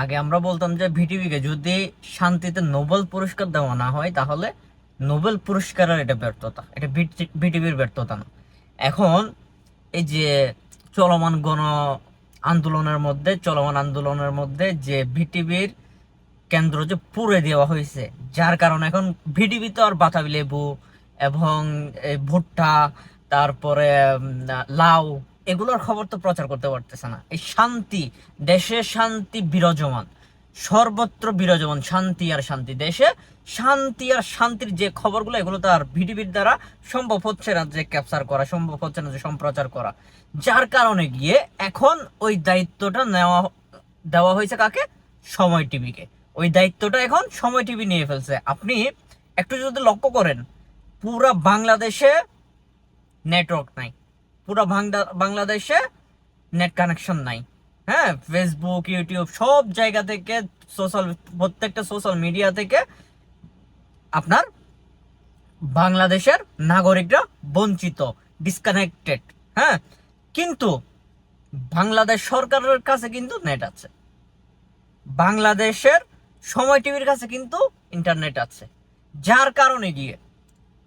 আগে আমরা বলতাম যে ভিটিভিকে যদি শান্তিতে নোবেল পুরস্কার দেওয়া না হয়, তাহলে নোবেল পুরস্কারের এটা ব্যর্থতা, এটা ভিটিভির ব্যর্থতা না। এখন এই যে চলমান গণ আন্দোলনের মধ্যে, চলমান আন্দোলনের মধ্যে যে ভিটিভির কেন্দ্র যে পুড়ে দেওয়া হয়েছে, যার কারণে এখন ভিডিবি তো আর বাতাবি লেবু এবং ভুট্টা, তারপরে লাউ এগুলোর খবর তো প্রচার করতে পারতেছে না। এই শান্তি, দেশে শান্তি বিরাজমান। সর্বত্র বিরাজমান, শান্তি আর শান্তি। দেশে শান্তি আর শান্তির যে খবরগুলো, এগুলো আর ভিডিবির দ্বারা সম্ভব হচ্ছে না যে ক্যাপচার করা, সম্ভব হচ্ছে না যে সম্প্রচার করা। যার কারণে গিয়ে এখন ওই দায়িত্বটা নেওয়া, দেওয়া হয়েছে কাকে? সময় টিভিকে। ওই দায়িত্বটা এখন সময় টিভি নিয়ে ফেলছে। আপনি একটু যদি লক্ষ্য করেন, পুরা বাংলাদেশে নেটওয়ার্ক নাই। পুরা বাংলাদেশে নেট কানেকশন নাই। হ্যাঁ ফেসবুক ইউটিউব সব জায়গা থেকে সোশ্যাল প্রত্যেকটা সোশ্যাল মিডিয়া থেকে আপনার বাংলাদেশের নাগরিকরা বঞ্চিত ডিসকানেক্টেড হ্যাঁ? কিন্তু বাংলাদেশ সরকারের কাছে কিন্তু নেট আছে। বাংলাদেশের সময় টিভির কাছে কিন্তু ইন্টারনেট আছে। যার কারণে গিয়ে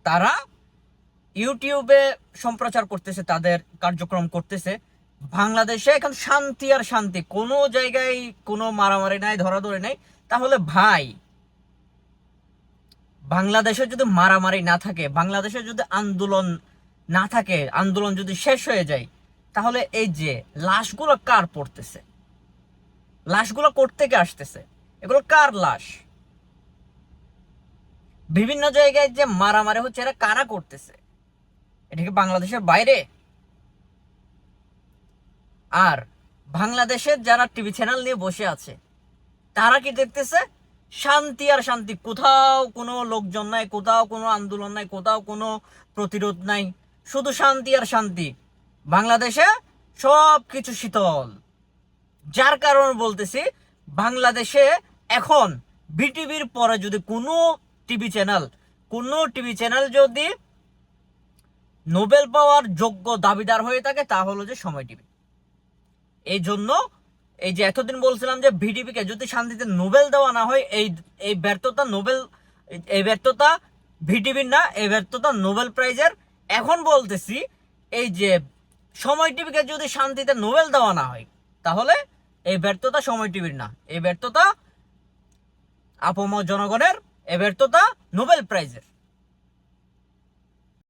তারা ইউটিউবে সম্প্রচার করতেছে, তাদের কার্যক্রম করতেছে। বাংলাদেশে এখন শান্তি আর শান্তি, কোনো জায়গায় কোনো মারামারি নাই, ধরাধরি নাই। তাহলে ভাই, বাংলাদেশে যদি মারামারি না থাকে, বাংলাদেশে যদি আন্দোলন না থাকে, আন্দোলন যদি শেষ হয়ে যায়, তাহলে এই যে লাশগুলো কার পড়তেছে? লাশগুলো কোর্ট থেকে আসতেছে? এগুলো কার লাশ? বিভিন্ন জায়গায় যে মারামারি হচ্ছে, এরা কারা করতেছে? এটা কি বাংলাদেশের বাইরে? আর বাংলাদেশের যারা টিভি চ্যানেল নিয়ে বসে আছে, তারা কি দেখতেছে? শান্তি আর শান্তি, কোথাও কোনো লোকজন নাই, কোথাও কোনো আন্দোলন নাই, কোথাও কোনো প্রতিরোধ নাই, শুধু শান্তি আর শান্তি। বাংলাদেশে সব কিছু শীতল। যার কারণ বলতেছি, বাংলাদেশে এখন বিটিভির পরে যদি কোনো টিভি চ্যানেল, কোনো টিভি চ্যানেল যদি নোবেল পাওয়ার যোগ্য দাবিদার হয়ে থাকে তা হলো যে সময় টিভি। এই জন্য এই যে এতদিন বলছিলাম যে ভিডিপিকে যদি শান্তিতে নোবেল দেওয়া না হয়, এই এই ব্যর্থতা নোবেল, এই ব্যর্থতা ভিডিপির না, এই ব্যর্থতা নোবেল প্রাইজের। এখন বলতেছি, এই যে সময় টিভিকে যদি শান্তিতে নোবেল দেওয়া না হয়, তাহলে এই ব্যর্থতা সময় টিভির না। এই ব্যর্থতা আপম জনগণের এই ব্যর্থতা নোবেল প্রাইজের।